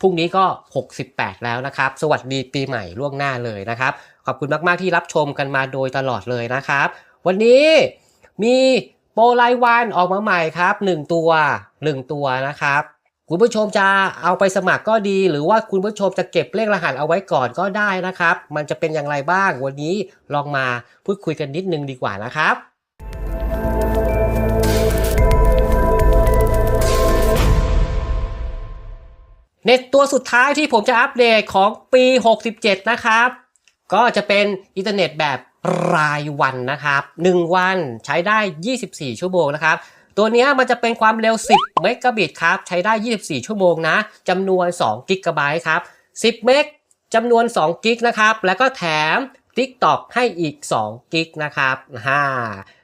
พรุ่งนี้ก็ 68 แล้วนะครับ สวัสดีปีใหม่ล่วงหน้าเลยนะครับ ขอบคุณมาก ๆ ที่รับชมกันมาโดยตลอดเลยนะครับ วันนี้มีโปรไลวันออกมาใหม่ครับ 1 ตัว 1 ตัวนะครับคุณผู้ชมจะเอาไปสมัครก็ดี หรือว่าคุณผู้ชมจะเก็บเลขรหัสเอาไว้ก่อนก็ได้นะครับ มันจะเป็นอย่างไรบ้างวันนี้ลองมาพูดคุยกันนิดนึงดีกว่านะครับ เน็ตตัวสุดท้ายที่ผมจะอัปเดตของปี 67 นะครับ ก็จะเป็นอินเทอร์เน็ตแบบรายวันนะครับ 1 วันใช้ได้ 24 ชั่วโมงนะครับ ตัวนี้มันจะเป็นความเร็ว 10 เมกะบิตครับ ใช้ได้ 24 ชั่วโมงนะจำนวน 2 กิกะไบต์ครับ 10 เมกจำนวน 2 กิกนะครับ แล้วก็แถม TikTok ให้อีก2กิกนะครับฮ่า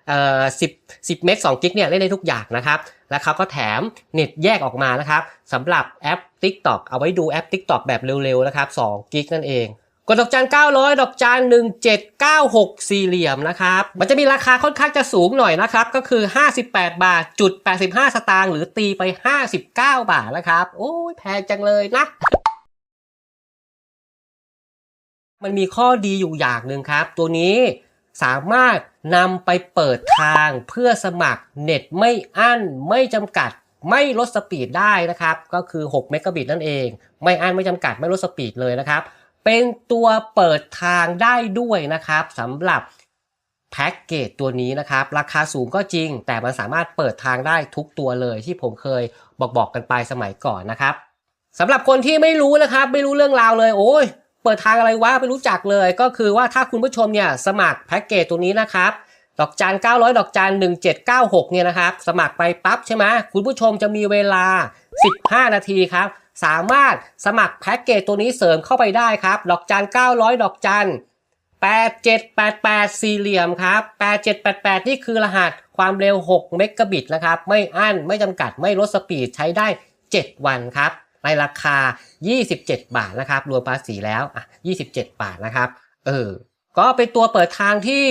เอ่อ10 10เมก2กิกเนี่ยเล่นได้ทุกอย่างนะครับ แล้วเขาก็แถมเน็ตแยกออกมานะครับสำหรับแอป TikTok เอาไว้ดูแอป TikTok แบบเร็วๆนะครับ2กิกนั่นเองกดดอกจัน900 ดอกจัน1796 สี่เหลี่ยมนะครับ มันจะมีราคาค่อนข้างจะสูงหน่อยนะครับ ก็คือ 58 บาทจุด85 สตางค์หรือตีไป 59 บาทนะครับ โอ้ยแพงจังเลยนะ มันมีข้อดีอยู่อย่างหนึ่งครับ ตัวนี้สามารถนำไปเปิดทางเพื่อสมัครเน็ตไม่อั้นไม่จำกัดไม่ลดสปีดได้นะครับ ก็คือ6เมกะบิตนั่นเอง ไม่อั้นไม่จำกัดไม่ลดสปีดเลยนะครับ เป็นตัวเปิดทางได้ด้วยนะครับสำหรับแพ็กเกจตัวนี้นะครับ ราคาสูงก็จริง แต่มันสามารถเปิดทางได้ทุกตัวเลยที่ผมเคยบอกบอกกันไปสมัยก่อนนะครับสำหรับคนที่ไม่รู้นะครับ ไม่รู้เรื่องราวเลยโอ้ย เปิดทางอะไรวะไม่รู้จักเลย ก็คือว่าถ้าคุณผู้ชมเนี่ยสมัครแพ็กเกจตัวนี้นะครับดอกจัน900 ดอกจัน1796 เนี่ยนะครับ สมัครไปปั๊บใช่ไหมคุณผู้ชมจะมีเวลา 15 นาทีครับ สามารถสมัครแพ็กเกจตัวนี้เสริมเข้าไปได้ครับ ดอกจัน900 ดอกจัน8788 สี่เหลี่ยมครับ 8788 นี่คือรหัสความเร็ว 6 เมกะบิตนะครับ ไม่อั้น ไม่จำกัด ไม่ลดสปีด ใช้ได้ 7 วันครับ ในราคา 27 บาทนะครับ รวมภาษีแล้วอะ27 บาทนะครับเออก็เป็นตัวเปิดทางที่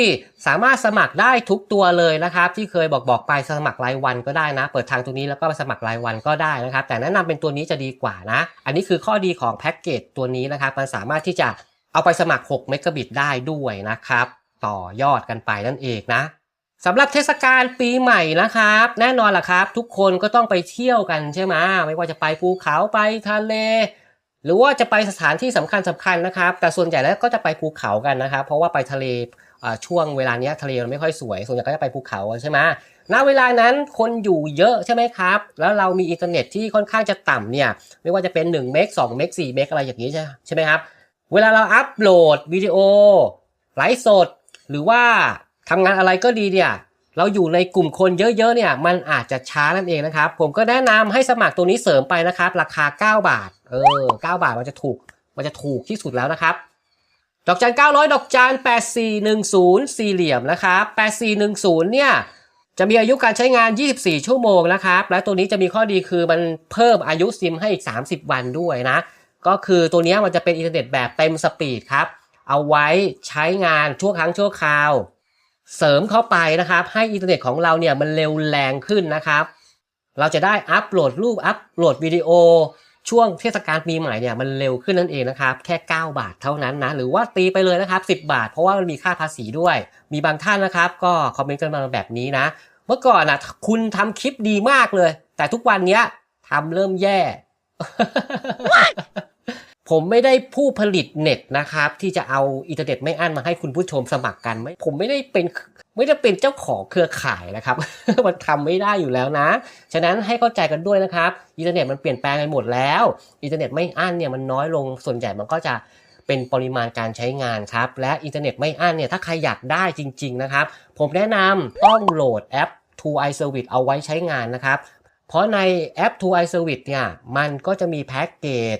สามารถสมัครได้ทุกตัวเลยนะครับ ที่เคยบอกบอกไปสมัครรายวันก็ได้นะ เปิดทางตัวนี้แล้วก็ไปสมัครรายวันก็ได้นะครับ แต่แนะนำเป็นตัวนี้จะดีกว่านะ อันนี้คือข้อดีของแพ็กเกจตัวนี้นะครับมันสามารถที่จะเอาไปสมัคร6เมกะบิตได้ด้วยนะครับ ต่อยอดกันไปนั่นเองนะ สำหรับเทศกาลปีใหม่นะครับ แน่นอนล่ะครับ ทุกคนก็ต้องไปเที่ยวกันใช่ไหมไม่ว่าจะไปภูเขาไปทะเล หรือว่าจะไปสถานที่สำคัญสำคัญนะครับ แต่ส่วนใหญ่แล้วก็จะไปภูเขากันนะครับ เพราะว่าไปทะเลช่วงเวลานี้ทะเลมันไม่ค่อยสวย ส่วนใหญ่ก็จะไปภูเขาใช่ไหมณเวลานั้นคนอยู่เยอะใช่ไหมครับ แล้วเรามีอินเทอร์เน็ตที่ค่อนข้างจะต่ำเนี่ย ไม่ว่าจะเป็น1เมก2เมก4เมกอะไรอย่างนี้ใช่ใช่ไหมครับ เวลาเราอัปโหลดวิดีโอไลฟ์สด หรือว่า ทำงานอะไรก็ดีเนี่ยเราอยู่ในกลุ่มคนเยอะๆเนี่ยมันอาจจะช้านั่นเองนะครับ ผมก็แนะนำให้สมัครตัวนี้เสริมไปนะครับ ราคา 9 บาท เออ 9 บาทมันจะถูกมันจะถูกที่สุดแล้วนะครับ ดอกจัน900 ดอกจัน8410 สี่เหลี่ยมนะครับ8410 เนี่ยจะมีอายุการใช้งาน 24 ชั่วโมงนะครับ และตัวนี้จะมีข้อดีคือมันเพิ่มอายุซิมให้อีก 30 วันด้วยนะ ก็คือตัวนี้มันจะเป็นอินเทอร์เน็ตแบบเต็มสปีดครับ เอาไว้ใช้งานชั่วครั้งชั่วคราว เสริมเข้าไปนะครับ ให้อินเทอร์เน็ตของเราเนี่ยมันเร็วแรงขึ้นนะครับ เราจะได้อัปโหลดรูปอัปโหลดวิดีโอ ช่วงเทศกาลปีใหม่เนี่ยมันเร็วขึ้นนั่นเองนะครับ แค่ 9 บาทเท่านั้นนะ หรือว่าตีไปเลยนะครับ 10 บาท เพราะว่ามันมีค่าภาษีด้วย มีบางท่านนะครับ ก็คอมเมนต์กันมาแบบนี้นะ เมื่อก่อนนะคุณทำคลิปดีมากเลย แต่ทุกวันเนี้ยทำเริ่มแย่ ผมไม่ได้ผู้ผลิตเน็ตนะครับ ที่จะเอาอินเทอร์เน็ตไม่อั้นมาให้คุณผู้ชมสมัครกันไหมผมไม่ได้เป็นไม่ได้เป็นเจ้าของเครือข่ายนะครับ มันทำไม่ได้อยู่แล้วนะ ฉะนั้นให้เข้าใจกันด้วยนะครับ อินเทอร์เน็ตมันเปลี่ยนแปลงไปหมดแล้ว อินเทอร์เน็ตไม่อั้นเนี่ยมันน้อยลง ส่วนใหญ่มันก็จะเป็นปริมาณการใช้งานครับ และอินเทอร์เน็ตไม่อั้นเนี่ยถ้าใครอยากได้จริง ๆ นะครับ ผมแนะนำต้องโหลดแอป True iService เอาไว้ใช้งานนะครับ เพราะในแอป True iService เนี่ยมันก็จะมีแพ็กเกจ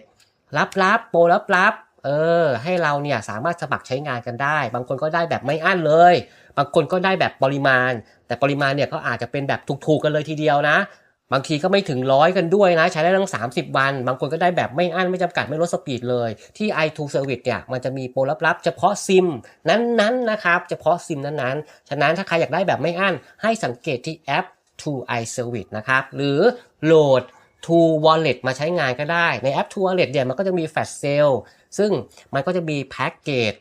ลับๆโปรลับๆเออให้เราเนี่ยสามารถสมัครใช้งานกันได้ บางคนก็ได้แบบไม่อั้นเลย บางคนก็ได้แบบปริมาณ แต่ปริมาณเนี่ยก็อาจจะเป็นแบบถูกๆกันเลยทีเดียวนะ บางทีก็ไม่ถึงร้อยกันด้วยนะ ใช้ได้ทั้ง 30 วัน บางคนก็ได้แบบไม่อั้นไม่จำกัดไม่ลดสปีดเลย ที่ i2 Service เนี่ยมันจะมีโปรลับๆ เฉพาะซิมนั้นๆนะครับ เฉพาะซิมนั้นๆ ฉะนั้นถ้าใครอยากได้แบบไม่อั้นให้สังเกตที่แอป True iService นะครับ หรือโหลด True Wallet มาใช้งานก็ได้ ในแอป True Wallet เนี่ยมันก็จะมี Flash Sale ซึ่งมันก็จะมีแพ็กเกจ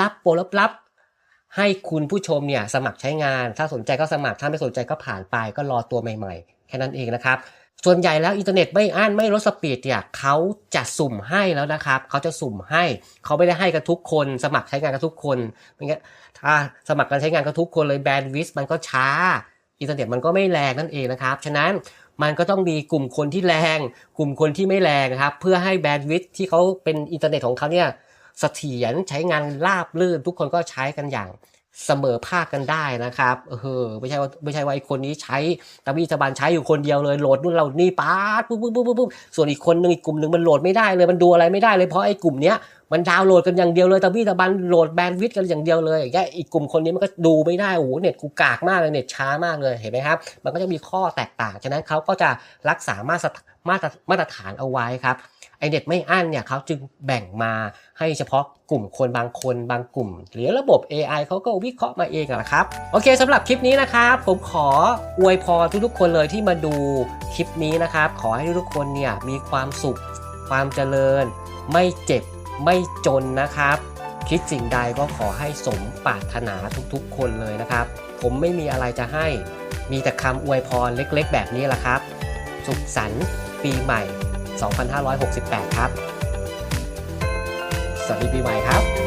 ลับๆโปรลับๆ ให้คุณผู้ชมเนี่ยสมัครใช้งาน ถ้าสนใจก็สมัคร ถ้าไม่สนใจก็ผ่านไปก็รอตัวใหม่ๆ แค่นั้นเองนะครับ ส่วนใหญ่แล้วอินเทอร์เน็ตไม่อั้นไม่ลดสปีดเนี่ยเขาจะสุ่มให้แล้วนะครับ เขาจะสุ่มให้ เขาไม่ได้ให้กันทุกคน สมัครใช้งานกันทุกคนไม่งั้นถ้าสมัครการใช้งานกันทุกคนเลยแบนด์วิดมันก็ช้า อินเทอร์เน็ตมันก็ไม่แรงนั่นเองนะครับ ฉะนั้นมันก็ต้องมีกลุ่มคนที่แรง กลุ่มคนที่ไม่แรงนะครับ เพื่อให้แบนด์วิดที่เขาเป็นอินเทอร์เน็ตของเขาเนี่ยเสถียรใช้งานราบลื่น ทุกคนก็ใช้กันอย่างเสมอภาคกันได้นะครับ เออไม่ใช่ว่าไม่ใช่ว่าไอ้คนนี้ใช้ตะบีตะบันใช้อยู่คนเดียวเลยโหลดนู่นเรานี่ป๊าดปุ๊บปุ๊บปุ๊บปุ๊บส่วนอีกคนหนึ่งอีกกลุ่มหนึ่งมันโหลดไม่ได้เลยมันดูอะไรไม่ได้เลยเพราะไอ้กลุ่มเนี้ย มันดาวน์โหลดกันอย่างเดียวเลยตะบี้ตะบันโหลดแบนด์วิดต์กันอย่างเดียวเลยอย่างเงี้ยอีกกลุ่มคนนี้มันก็ดูไม่ได้โอ้โหเน็ตกูกากมากเลยเน็ตช้ามากเลยเห็นไหมครับ มันก็จะมีข้อแตกต่างฉะนั้นเขาก็จะรักษามาตรมาตรมาตรฐานเอาไว้ครับไอเน็ตไม่อั้นเนี่ยเขาจึงแบ่งมาให้เฉพาะกลุ่มคนบางคนบางกลุ่ม หรือระบบ AI เขาก็วิเคราะห์มาเองอะนะครับ โอเคสำหรับคลิปนี้นะครับ ผมขออวยพรทุกๆคนเลยที่มาดูคลิปนี้นะครับ ขอให้ทุกๆคนเนี่ยมีความสุขความเจริญ ไม่เจ็บ ไม่จนนะครับ คิดสิ่งใดก็ขอให้สมปรารถนาทุกๆ คนเลยนะครับ ผมไม่มีอะไรจะให้มีแต่คำอวยพรเล็กๆ แบบนี้แหละครับ สุขสันต์ปีใหม่ 2568 ครับ สวัสดีปีใหม่ครับ